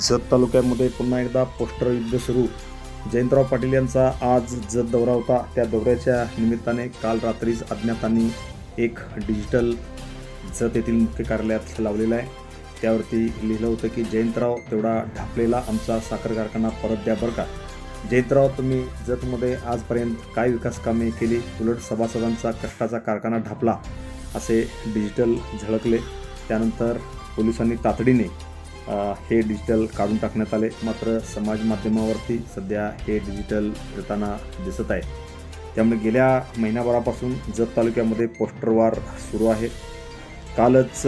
जत तालुक्यामध्ये पुन्हा एकदा पोस्टर युद्ध सुरू. जयंतराव पाटील यांचा आज जत दौरा होता. त्या दौऱ्याच्या निमित्ताने काल रात्रीच अज्ञातांनी एक डिजिटल जत येथील मुख्य कार्यालयात लावलेलं आहे. त्यावरती लिहिलं होतं की जयंतराव तेवढा ढापलेला आमचा साखर कारखाना परत द्या बरं का. जयंतराव तुम्ही जतमध्ये आजपर्यंत काय विकास कामे केली? उलट सभासदांचा कष्टाचा कारखाना ढापला. असे डिजिटल झळकले. त्यानंतर पोलिसांनी तातडीने हे डिजिटल काढून टाकण्यात आले. मात्र समाज माध्यमावरती सध्या हे डिजिटल येताना दिसत आहे. त्यामुळे गेल्या महिन्याभरापासून जत तालुक्यामध्ये पोस्टरवार सुरू आहे. कालच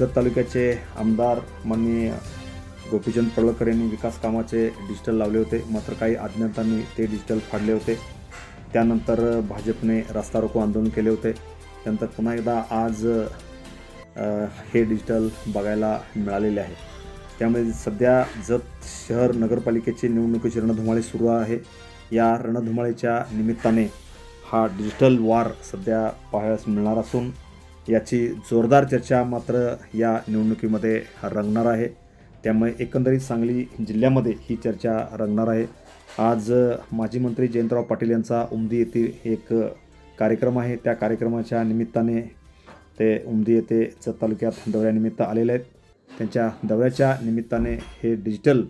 जत तालुक्याचे आमदार माननीय गोपीचंद पळकर यांनी विकास कामाचे डिजिटल लावले होते. मात्र काही अज्ञातांनी ते डिजिटल फाडले होते. त्यानंतर भाजपने रास्ता रोको आंदोलन केले होते. त्यानंतर पुन्हा एकदा आज हे डिजिटल बघायला मिळालेले आहे. त्यामुळे सध्या जत शहर नगरपालिकेची निवडणुकीची रणधुमाळी सुरू आहे. या रणधुमाळीच्या निमित्ताने हा डिजिटल वार सध्या पाहायला मिळणार असून याची जोरदार चर्चा मात्र या निवडणुकीमध्ये रंगणार आहे. त्यामुळे एकंदरीत सांगली जिल्ह्यामध्ये ही चर्चा रंगणार आहे. आज माजी मंत्री जयंतराव पाटील यांचा उमदी येथील एक कार्यक्रम आहे. त्या कार्यक्रमाच्या निमित्ताने ते उमदी येथे जत तालुक्यात दौऱ्यानिमित्त आलेले आहेत. त्यांच्या दौऱ्याच्या निमित्ताने हे डिजिटल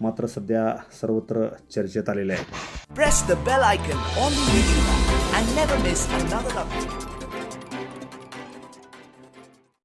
मात्र सध्या सर्वत्र चर्चेत आलेले आहे